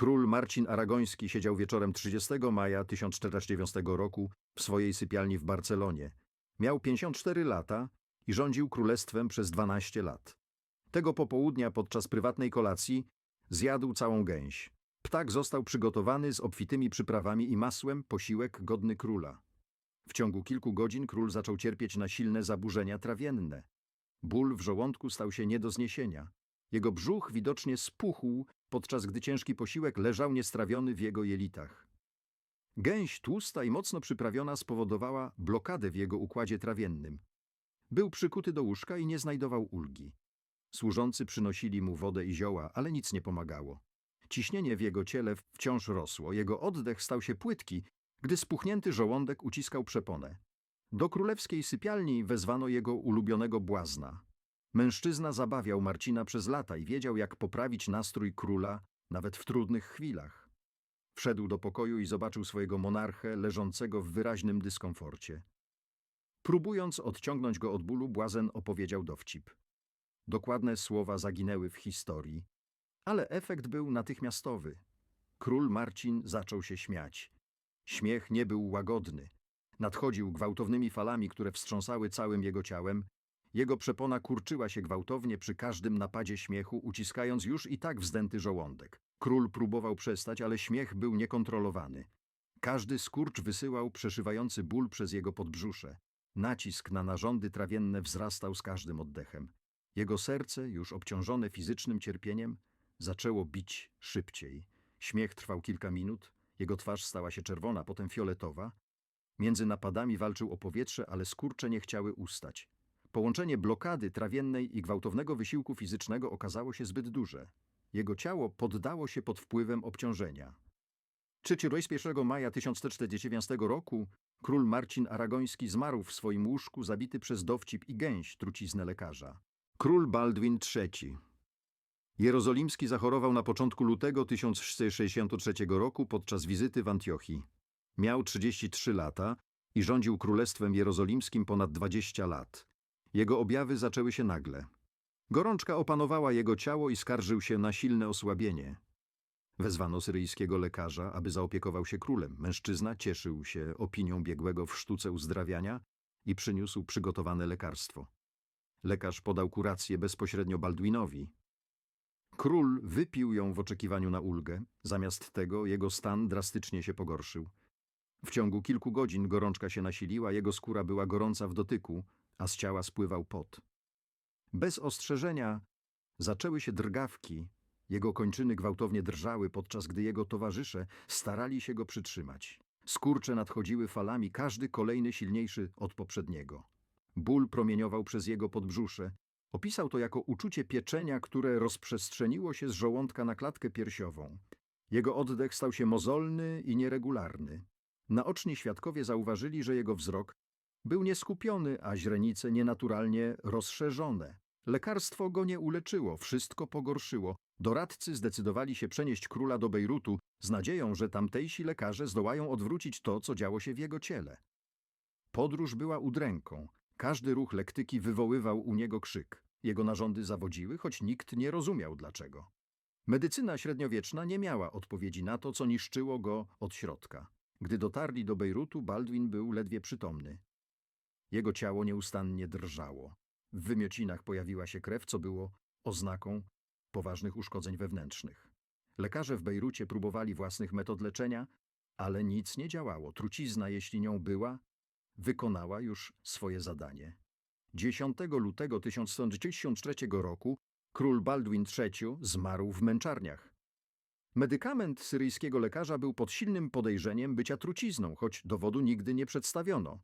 Król Marcin Aragoński siedział wieczorem 30 maja 1049 roku w swojej sypialni w Barcelonie. Miał 54 lata i rządził królestwem przez 12 lat. Tego popołudnia podczas prywatnej kolacji zjadł całą gęś. Ptak został przygotowany z obfitymi przyprawami i masłem, posiłek godny króla. W ciągu kilku godzin król zaczął cierpieć na silne zaburzenia trawienne. Ból w żołądku stał się nie do zniesienia. Jego brzuch widocznie spuchł, podczas gdy ciężki posiłek leżał niestrawiony w jego jelitach. Gęś tłusta i mocno przyprawiona spowodowała blokadę w jego układzie trawiennym. Był przykuty do łóżka i nie znajdował ulgi. Służący przynosili mu wodę i zioła, ale nic nie pomagało. Ciśnienie w jego ciele wciąż rosło, jego oddech stał się płytki, gdy spuchnięty żołądek uciskał przeponę. Do królewskiej sypialni wezwano jego ulubionego błazna. Mężczyzna zabawiał Marcina przez lata i wiedział, jak poprawić nastrój króla nawet w trudnych chwilach. Wszedł do pokoju i zobaczył swojego monarchę leżącego w wyraźnym dyskomforcie. Próbując odciągnąć go od bólu, błazen opowiedział dowcip. Dokładne słowa zaginęły w historii, ale efekt był natychmiastowy. Król Marcin zaczął się śmiać. Śmiech nie był łagodny. Nadchodził gwałtownymi falami, które wstrząsały całym jego ciałem. Jego przepona kurczyła się gwałtownie przy każdym napadzie śmiechu, uciskając już i tak wzdęty żołądek. Król próbował przestać, ale śmiech był niekontrolowany. Każdy skurcz wysyłał przeszywający ból przez jego podbrzusze. Nacisk na narządy trawienne wzrastał z każdym oddechem. Jego serce, już obciążone fizycznym cierpieniem, zaczęło bić szybciej. Śmiech trwał kilka minut, jego twarz stała się czerwona, potem fioletowa. Między napadami walczył o powietrze, ale skurcze nie chciały ustać. Połączenie blokady trawiennej i gwałtownego wysiłku fizycznego okazało się zbyt duże. Jego ciało poddało się pod wpływem obciążenia. 31 maja 1149 roku król Marcin Aragoński zmarł w swoim łóżku zabity przez dowcip i gęś truciznę lekarza. Król Baldwin III Jerozolimski zachorował na początku lutego 1463 roku podczas wizyty w Antiochii. Miał 33 lata i rządził królestwem jerozolimskim ponad 20 lat. Jego objawy zaczęły się nagle. Gorączka opanowała jego ciało i skarżył się na silne osłabienie. Wezwano syryjskiego lekarza, aby zaopiekował się królem. Mężczyzna cieszył się opinią biegłego w sztuce uzdrawiania i przyniósł przygotowane lekarstwo. Lekarz podał kurację bezpośrednio Baldwinowi. Król wypił ją w oczekiwaniu na ulgę, zamiast tego jego stan drastycznie się pogorszył. W ciągu kilku godzin gorączka się nasiliła, jego skóra była gorąca w dotyku, a z ciała spływał pot. Bez ostrzeżenia zaczęły się drgawki, jego kończyny gwałtownie drżały, podczas gdy jego towarzysze starali się go przytrzymać. Skurcze nadchodziły falami, każdy kolejny silniejszy od poprzedniego. Ból promieniował przez jego podbrzusze. Opisał to jako uczucie pieczenia, które rozprzestrzeniło się z żołądka na klatkę piersiową. Jego oddech stał się mozolny i nieregularny. Naoczni świadkowie zauważyli, że jego wzrok był nieskupiony, a źrenice nienaturalnie rozszerzone. Lekarstwo go nie uleczyło, wszystko pogorszyło. Doradcy zdecydowali się przenieść króla do Bejrutu z nadzieją, że tamtejsi lekarze zdołają odwrócić to, co działo się w jego ciele. Podróż była udręką. Każdy ruch lektyki wywoływał u niego krzyk. Jego narządy zawodziły, choć nikt nie rozumiał dlaczego. Medycyna średniowieczna nie miała odpowiedzi na to, co niszczyło go od środka. Gdy dotarli do Bejrutu, Baldwin był ledwie przytomny. Jego ciało nieustannie drżało. W wymiocinach pojawiła się krew, co było oznaką poważnych uszkodzeń wewnętrznych. Lekarze w Bejrucie próbowali własnych metod leczenia, ale nic nie działało. Trucizna, jeśli nią była, wykonała już swoje zadanie. 10 lutego 1193 roku król Baldwin III zmarł w męczarniach. Medykament syryjskiego lekarza był pod silnym podejrzeniem bycia trucizną, choć dowodu nigdy nie przedstawiono.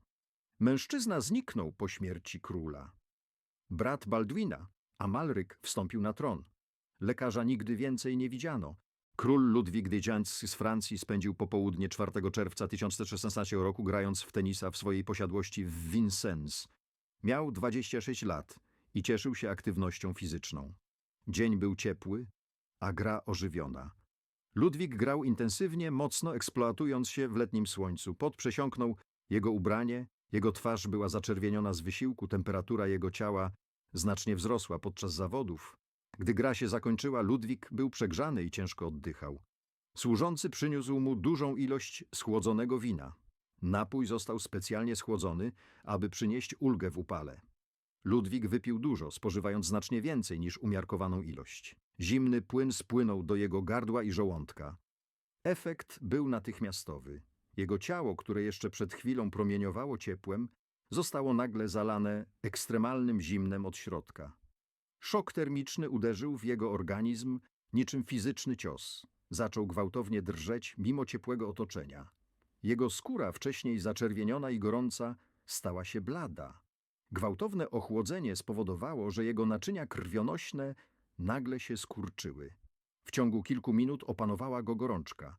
Mężczyzna zniknął po śmierci króla. Brat Baldwina, Amalryk, wstąpił na tron. Lekarza nigdy więcej nie widziano. Król Ludwik Dydziański z Francji spędził popołudnie 4 czerwca 1416 roku grając w tenisa w swojej posiadłości w Vincennes. Miał 26 lat i cieszył się aktywnością fizyczną. Dzień był ciepły, a gra ożywiona. Ludwik grał intensywnie, mocno eksploatując się w letnim słońcu. Pot przesiąknął jego ubranie, jego twarz była zaczerwieniona z wysiłku, temperatura jego ciała znacznie wzrosła podczas zawodów. Gdy gra się zakończyła, Ludwik był przegrzany i ciężko oddychał. Służący przyniósł mu dużą ilość schłodzonego wina. Napój został specjalnie schłodzony, aby przynieść ulgę w upale. Ludwik wypił dużo, spożywając znacznie więcej niż umiarkowaną ilość. Zimny płyn spłynął do jego gardła i żołądka. Efekt był natychmiastowy. Jego ciało, które jeszcze przed chwilą promieniowało ciepłem, zostało nagle zalane ekstremalnym zimnem od środka. Szok termiczny uderzył w jego organizm niczym fizyczny cios. Zaczął gwałtownie drżeć mimo ciepłego otoczenia. Jego skóra, wcześniej zaczerwieniona i gorąca, stała się blada. Gwałtowne ochłodzenie spowodowało, że jego naczynia krwionośne nagle się skurczyły. W ciągu kilku minut opanowała go gorączka.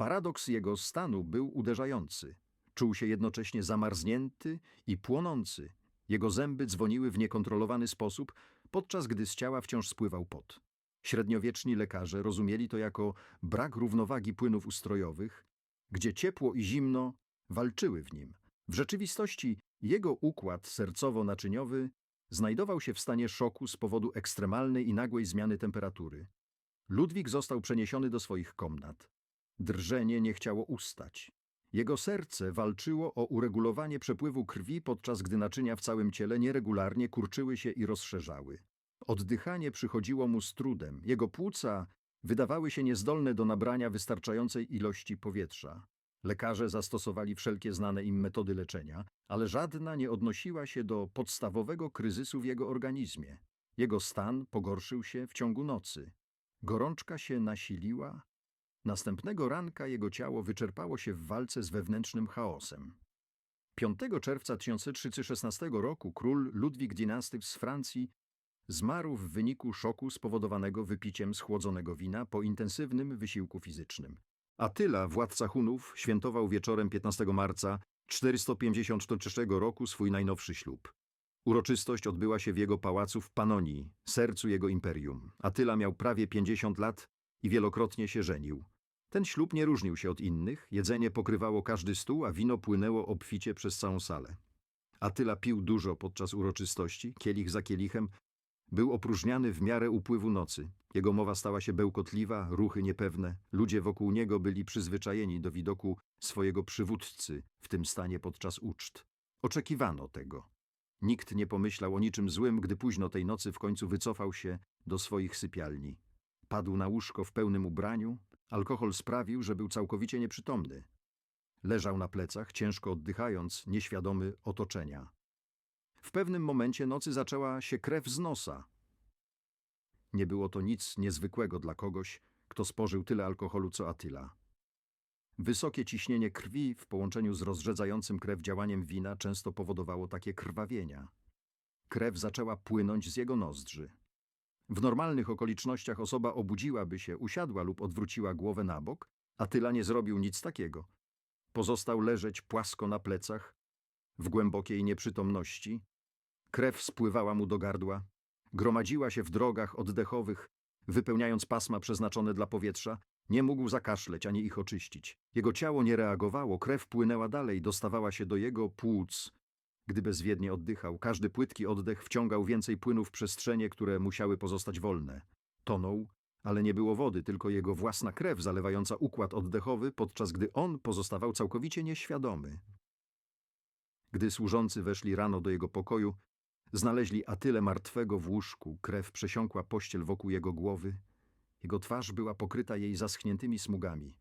Paradoks jego stanu był uderzający. Czuł się jednocześnie zamarznięty i płonący. Jego zęby dzwoniły w niekontrolowany sposób, podczas gdy z ciała wciąż spływał pot. Średniowieczni lekarze rozumieli to jako brak równowagi płynów ustrojowych, gdzie ciepło i zimno walczyły w nim. W rzeczywistości jego układ sercowo-naczyniowy znajdował się w stanie szoku z powodu ekstremalnej i nagłej zmiany temperatury. Ludwik został przeniesiony do swoich komnat. Drżenie nie chciało ustać. Jego serce walczyło o uregulowanie przepływu krwi, podczas gdy naczynia w całym ciele nieregularnie kurczyły się i rozszerzały. Oddychanie przychodziło mu z trudem. Jego płuca wydawały się niezdolne do nabrania wystarczającej ilości powietrza. Lekarze zastosowali wszelkie znane im metody leczenia, ale żadna nie odnosiła się do podstawowego kryzysu w jego organizmie. Jego stan pogorszył się w ciągu nocy. Gorączka się nasiliła. Następnego ranka jego ciało wyczerpało się w walce z wewnętrznym chaosem. 5 czerwca 1316 roku król Ludwik dynasty z Francji zmarł w wyniku szoku spowodowanego wypiciem schłodzonego wina po intensywnym wysiłku fizycznym. Atyla, władca Hunów, świętował wieczorem 15 marca 453 roku swój najnowszy ślub. Uroczystość odbyła się w jego pałacu w Panonii, sercu jego imperium. Atyla miał prawie 50 lat i wielokrotnie się żenił. Ten ślub nie różnił się od innych, jedzenie pokrywało każdy stół, a wino płynęło obficie przez całą salę. Atyla pił dużo podczas uroczystości, kielich za kielichem, był opróżniany w miarę upływu nocy. Jego mowa stała się bełkotliwa, ruchy niepewne. Ludzie wokół niego byli przyzwyczajeni do widoku swojego przywódcy w tym stanie podczas uczt. Oczekiwano tego. Nikt nie pomyślał o niczym złym, gdy późno tej nocy w końcu wycofał się do swoich sypialni. Padł na łóżko w pełnym ubraniu. Alkohol sprawił, że był całkowicie nieprzytomny. Leżał na plecach, ciężko oddychając, nieświadomy otoczenia. W pewnym momencie nocy zaczęła się krew z nosa. Nie było to nic niezwykłego dla kogoś, kto spożył tyle alkoholu co Atyla. Wysokie ciśnienie krwi w połączeniu z rozrzedzającym krew działaniem wina często powodowało takie krwawienia. Krew zaczęła płynąć z jego nozdrzy. W normalnych okolicznościach osoba obudziłaby się, usiadła lub odwróciła głowę na bok, Atyla nie zrobił nic takiego. Pozostał leżeć płasko na plecach, w głębokiej nieprzytomności. Krew spływała mu do gardła, gromadziła się w drogach oddechowych, wypełniając pasma przeznaczone dla powietrza. Nie mógł zakaszleć ani ich oczyścić. Jego ciało nie reagowało, krew płynęła dalej, dostawała się do jego płuc. Gdy bezwiednie oddychał, każdy płytki oddech wciągał więcej płynów w przestrzenie, które musiały pozostać wolne. Tonął, ale nie było wody, tylko jego własna krew zalewająca układ oddechowy, podczas gdy on pozostawał całkowicie nieświadomy. Gdy służący weszli rano do jego pokoju, znaleźli Atylę martwego w łóżku, krew przesiąkła pościel wokół jego głowy. Jego twarz była pokryta jej zaschniętymi smugami.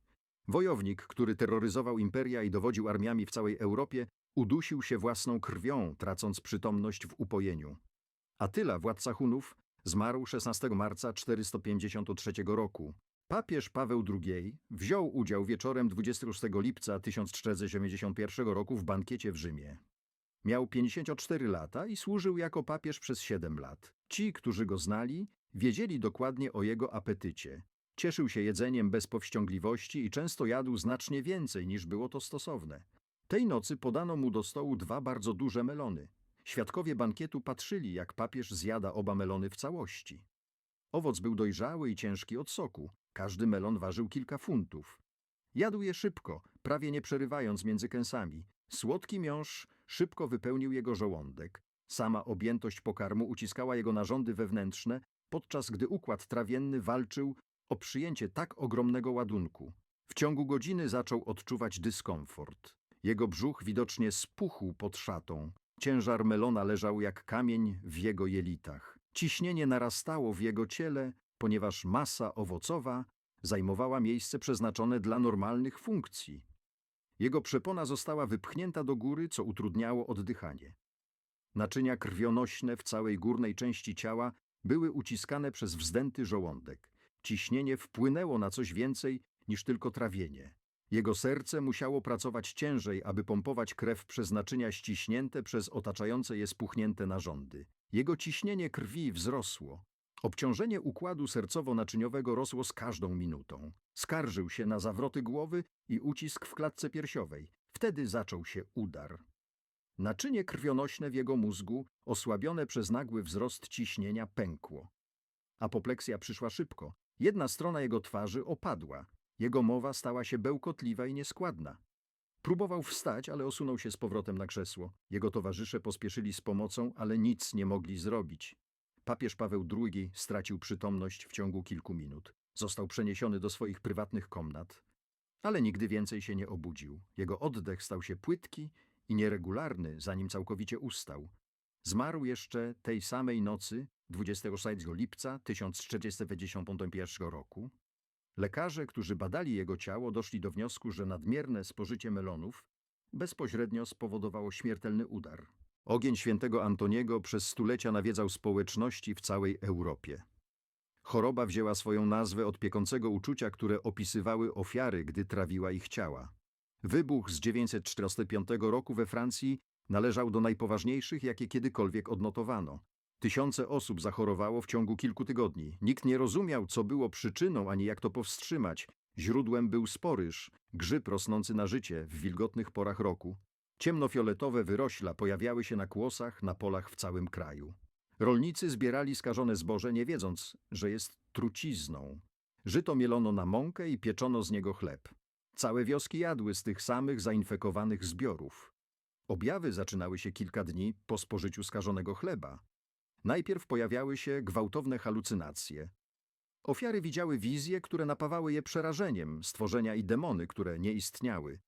Wojownik, który terroryzował imperia i dowodził armiami w całej Europie, udusił się własną krwią, tracąc przytomność w upojeniu. Atyla, władca Hunów, zmarł 16 marca 453 roku. Papież Paweł II wziął udział wieczorem 26 lipca 1491 roku w bankiecie w Rzymie. Miał 54 lata i służył jako papież przez 7 lat. Ci, którzy go znali, wiedzieli dokładnie o jego apetycie. Cieszył się jedzeniem bez powściągliwości i często jadł znacznie więcej niż było to stosowne. Tej nocy podano mu do stołu dwa bardzo duże melony. Świadkowie bankietu patrzyli, jak papież zjada oba melony w całości. Owoc był dojrzały i ciężki od soku. Każdy melon ważył kilka funtów. Jadł je szybko, prawie nie przerywając między kęsami. Słodki miąższ szybko wypełnił jego żołądek. Sama objętość pokarmu uciskała jego narządy wewnętrzne, podczas gdy układ trawienny walczył o przyjęcie tak ogromnego ładunku. W ciągu godziny zaczął odczuwać dyskomfort. Jego brzuch widocznie spuchł pod szatą. Ciężar melona leżał jak kamień w jego jelitach. Ciśnienie narastało w jego ciele, ponieważ masa owocowa zajmowała miejsce przeznaczone dla normalnych funkcji. Jego przepona została wypchnięta do góry, co utrudniało oddychanie. Naczynia krwionośne w całej górnej części ciała były uciskane przez wzdęty żołądek. Ciśnienie wpłynęło na coś więcej niż tylko trawienie. Jego serce musiało pracować ciężej, aby pompować krew przez naczynia ściśnięte przez otaczające je spuchnięte narządy. Jego ciśnienie krwi wzrosło. Obciążenie układu sercowo-naczyniowego rosło z każdą minutą. Skarżył się na zawroty głowy i ucisk w klatce piersiowej. Wtedy zaczął się udar. Naczynie krwionośne w jego mózgu, osłabione przez nagły wzrost ciśnienia, pękło. Apopleksja przyszła szybko. Jedna strona jego twarzy opadła. Jego mowa stała się bełkotliwa i nieskładna. Próbował wstać, ale osunął się z powrotem na krzesło. Jego towarzysze pospieszyli z pomocą, ale nic nie mogli zrobić. Papież Paweł II stracił przytomność w ciągu kilku minut. Został przeniesiony do swoich prywatnych komnat, ale nigdy więcej się nie obudził. Jego oddech stał się płytki i nieregularny, zanim całkowicie ustał. Zmarł jeszcze tej samej nocy, 26 lipca 1491 roku. Lekarze, którzy badali jego ciało, doszli do wniosku, że nadmierne spożycie melonów bezpośrednio spowodowało śmiertelny udar. Ogień świętego Antoniego przez stulecia nawiedzał społeczności w całej Europie. Choroba wzięła swoją nazwę od piekącego uczucia, które opisywały ofiary, gdy trawiła ich ciała. Wybuch z 945 roku we Francji należał do najpoważniejszych, jakie kiedykolwiek odnotowano. Tysiące osób zachorowało w ciągu kilku tygodni. Nikt nie rozumiał, co było przyczyną, ani jak to powstrzymać. Źródłem był sporyż, grzyb rosnący na życie w wilgotnych porach roku. Ciemnofioletowe wyrośla pojawiały się na kłosach, na polach w całym kraju. Rolnicy zbierali skażone zboże, nie wiedząc, że jest trucizną. Żyto mielono na mąkę i pieczono z niego chleb. Całe wioski jadły z tych samych zainfekowanych zbiorów. Objawy zaczynały się kilka dni po spożyciu skażonego chleba. Najpierw pojawiały się gwałtowne halucynacje. Ofiary widziały wizje, które napawały je przerażeniem, stworzenia i demony, które nie istniały.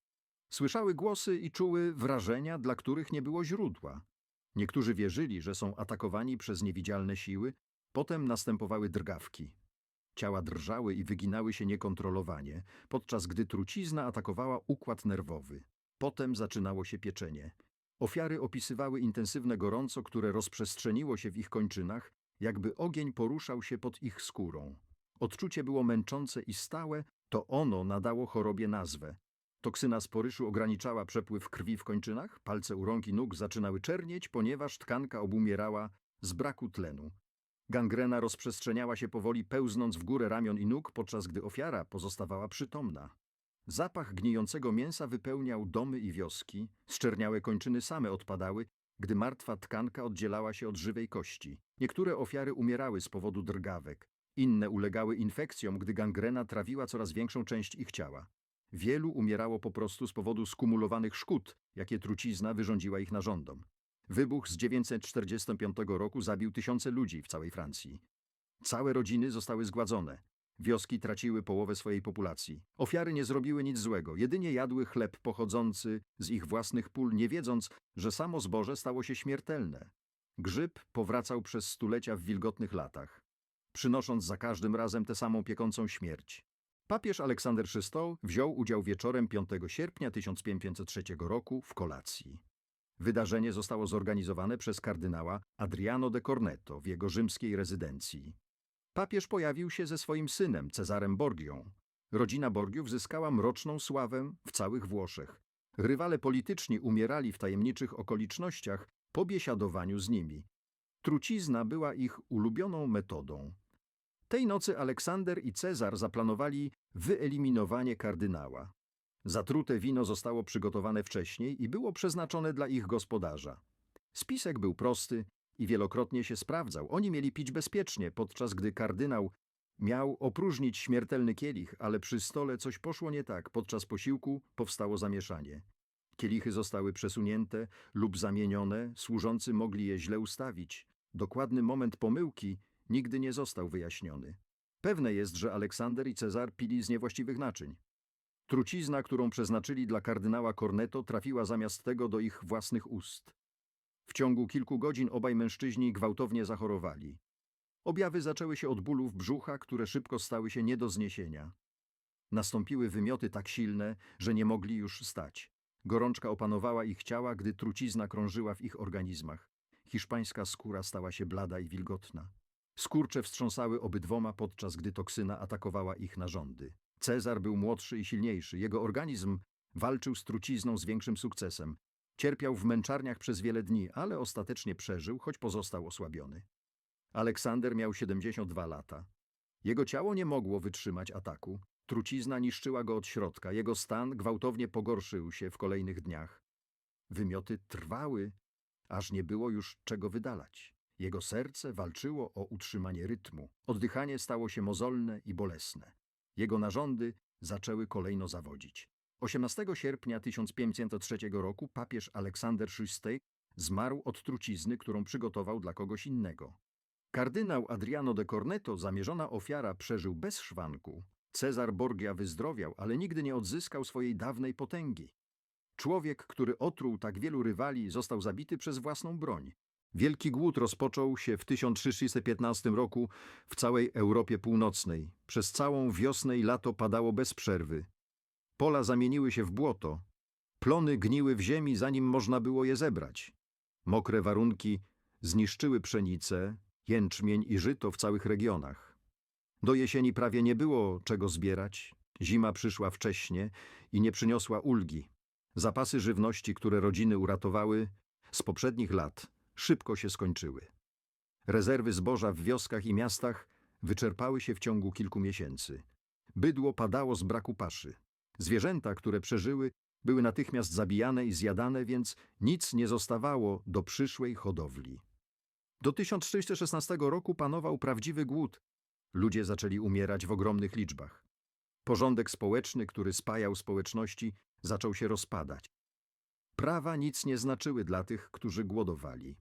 Słyszały głosy i czuły wrażenia, dla których nie było źródła. Niektórzy wierzyli, że są atakowani przez niewidzialne siły, potem następowały drgawki. Ciała drżały i wyginały się niekontrolowanie, podczas gdy trucizna atakowała układ nerwowy. Potem zaczynało się pieczenie. Ofiary opisywały intensywne gorąco, które rozprzestrzeniło się w ich kończynach, jakby ogień poruszał się pod ich skórą. Odczucie było męczące i stałe, to ono nadało chorobie nazwę. Toksyna sporyszu ograniczała przepływ krwi w kończynach, palce u rąk i nóg zaczynały czernieć, ponieważ tkanka obumierała z braku tlenu. Gangrena rozprzestrzeniała się powoli, pełznąc w górę ramion i nóg, podczas gdy ofiara pozostawała przytomna. Zapach gnijącego mięsa wypełniał domy i wioski, szczerniałe kończyny same odpadały, gdy martwa tkanka oddzielała się od żywej kości. Niektóre ofiary umierały z powodu drgawek, inne ulegały infekcjom, gdy gangrena trawiła coraz większą część ich ciała. Wielu umierało po prostu z powodu skumulowanych szkód, jakie trucizna wyrządziła ich narządom. Wybuch z 945 roku zabił tysiące ludzi w całej Francji. Całe rodziny zostały zgładzone. Wioski traciły połowę swojej populacji. Ofiary nie zrobiły nic złego, jedynie jadły chleb pochodzący z ich własnych pól, nie wiedząc, że samo zboże stało się śmiertelne. Grzyb powracał przez stulecia w wilgotnych latach, przynosząc za każdym razem tę samą piekącą śmierć. Papież Aleksander VI wziął udział wieczorem 5 sierpnia 1503 roku w kolacji. Wydarzenie zostało zorganizowane przez kardynała Adriano de Corneto w jego rzymskiej rezydencji. Papież pojawił się ze swoim synem, Cezarem Borgią. Rodzina Borgiów zyskała mroczną sławę w całych Włoszech. Rywale polityczni umierali w tajemniczych okolicznościach po biesiadowaniu z nimi. Trucizna była ich ulubioną metodą. Tej nocy Aleksander i Cezar zaplanowali wyeliminowanie kardynała. Zatrute wino zostało przygotowane wcześniej i było przeznaczone dla ich gospodarza. Spisek był prosty i wielokrotnie się sprawdzał. Oni mieli pić bezpiecznie, podczas gdy kardynał miał opróżnić śmiertelny kielich, ale przy stole coś poszło nie tak. Podczas posiłku powstało zamieszanie. Kielichy zostały przesunięte lub zamienione, służący mogli je źle ustawić. Dokładny moment pomyłki nigdy nie został wyjaśniony. Pewne jest, że Aleksander i Cezar pili z niewłaściwych naczyń. Trucizna, którą przeznaczyli dla kardynała Corneto, trafiła zamiast tego do ich własnych ust. W ciągu kilku godzin obaj mężczyźni gwałtownie zachorowali. Objawy zaczęły się od bólów brzucha, które szybko stały się nie do zniesienia. Nastąpiły wymioty tak silne, że nie mogli już stać. Gorączka opanowała ich ciała, gdy trucizna krążyła w ich organizmach. Hiszpańska skóra stała się blada i wilgotna. Skurcze wstrząsały obydwoma, podczas gdy toksyna atakowała ich narządy. Cezar był młodszy i silniejszy. Jego organizm walczył z trucizną z większym sukcesem. Cierpiał w męczarniach przez wiele dni, ale ostatecznie przeżył, choć pozostał osłabiony. Aleksander miał 72 lata. Jego ciało nie mogło wytrzymać ataku. Trucizna niszczyła go od środka. Jego stan gwałtownie pogorszył się w kolejnych dniach. Wymioty trwały, aż nie było już czego wydalać. Jego serce walczyło o utrzymanie rytmu. Oddychanie stało się mozolne i bolesne. Jego narządy zaczęły kolejno zawodzić. 18 sierpnia 1503 roku papież Aleksander VI zmarł od trucizny, którą przygotował dla kogoś innego. Kardynał Adriano de Corneto, zamierzona ofiara, przeżył bez szwanku. Cezar Borgia wyzdrowiał, ale nigdy nie odzyskał swojej dawnej potęgi. Człowiek, który otruł tak wielu rywali, został zabity przez własną broń. Wielki głód rozpoczął się w 1315 roku w całej Europie Północnej. Przez całą wiosnę i lato padało bez przerwy. Pola zamieniły się w błoto. Plony gniły w ziemi, zanim można było je zebrać. Mokre warunki zniszczyły pszenicę, jęczmień i żyto w całych regionach. Do jesieni prawie nie było czego zbierać. Zima przyszła wcześnie i nie przyniosła ulgi. Zapasy żywności, które rodziny uratowały z poprzednich lat, szybko się skończyły. Rezerwy zboża w wioskach i miastach wyczerpały się w ciągu kilku miesięcy. Bydło padało z braku paszy. Zwierzęta, które przeżyły, były natychmiast zabijane i zjadane, więc nic nie zostawało do przyszłej hodowli. Do 1316 roku panował prawdziwy głód. Ludzie zaczęli umierać w ogromnych liczbach. Porządek społeczny, który spajał społeczności, zaczął się rozpadać. Prawa nic nie znaczyły dla tych, którzy głodowali.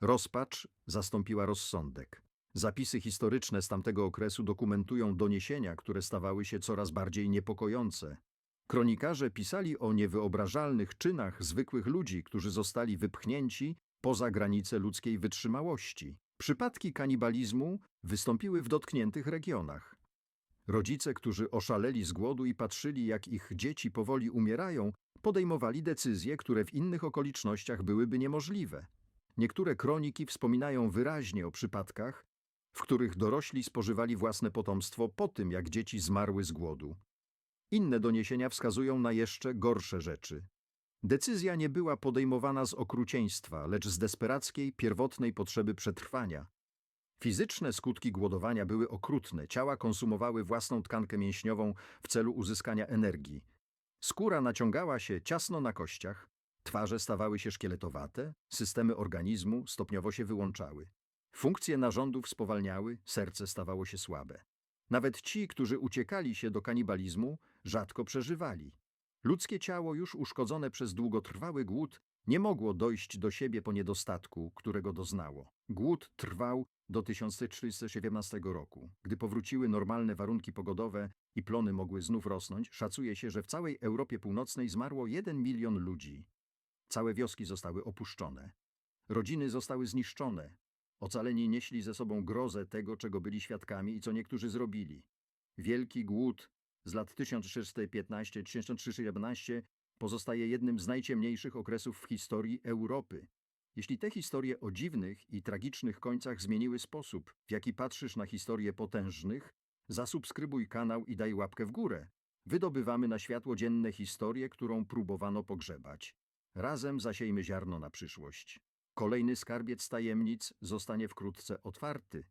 Rozpacz zastąpiła rozsądek. Zapisy historyczne z tamtego okresu dokumentują doniesienia, które stawały się coraz bardziej niepokojące. Kronikarze pisali o niewyobrażalnych czynach zwykłych ludzi, którzy zostali wypchnięci poza granice ludzkiej wytrzymałości. Przypadki kanibalizmu wystąpiły w dotkniętych regionach. Rodzice, którzy oszaleli z głodu i patrzyli, jak ich dzieci powoli umierają, podejmowali decyzje, które w innych okolicznościach byłyby niemożliwe. Niektóre kroniki wspominają wyraźnie o przypadkach, w których dorośli spożywali własne potomstwo po tym, jak dzieci zmarły z głodu. Inne doniesienia wskazują na jeszcze gorsze rzeczy. Decyzja nie była podejmowana z okrucieństwa, lecz z desperackiej, pierwotnej potrzeby przetrwania. Fizyczne skutki głodowania były okrutne, ciała konsumowały własną tkankę mięśniową w celu uzyskania energii. Skóra naciągała się ciasno na kościach, twarze stawały się szkieletowate, systemy organizmu stopniowo się wyłączały. Funkcje narządów spowalniały, serce stawało się słabe. Nawet ci, którzy uciekali się do kanibalizmu, rzadko przeżywali. Ludzkie ciało, już uszkodzone przez długotrwały głód, nie mogło dojść do siebie po niedostatku, którego doznało. Głód trwał do 1317 roku. Gdy powróciły normalne warunki pogodowe i plony mogły znów rosnąć, szacuje się, że w całej Europie Północnej zmarło jeden milion ludzi. Całe wioski zostały opuszczone. Rodziny zostały zniszczone. Ocaleni nieśli ze sobą grozę tego, czego byli świadkami i co niektórzy zrobili. Wielki głód z lat 1615-1611 pozostaje jednym z najciemniejszych okresów w historii Europy. Jeśli te historie o dziwnych i tragicznych końcach zmieniły sposób, w jaki patrzysz na historie potężnych, zasubskrybuj kanał i daj łapkę w górę. Wydobywamy na światło dzienne historię, którą próbowano pogrzebać. Razem zasiejmy ziarno na przyszłość. Kolejny skarbiec tajemnic zostanie wkrótce otwarty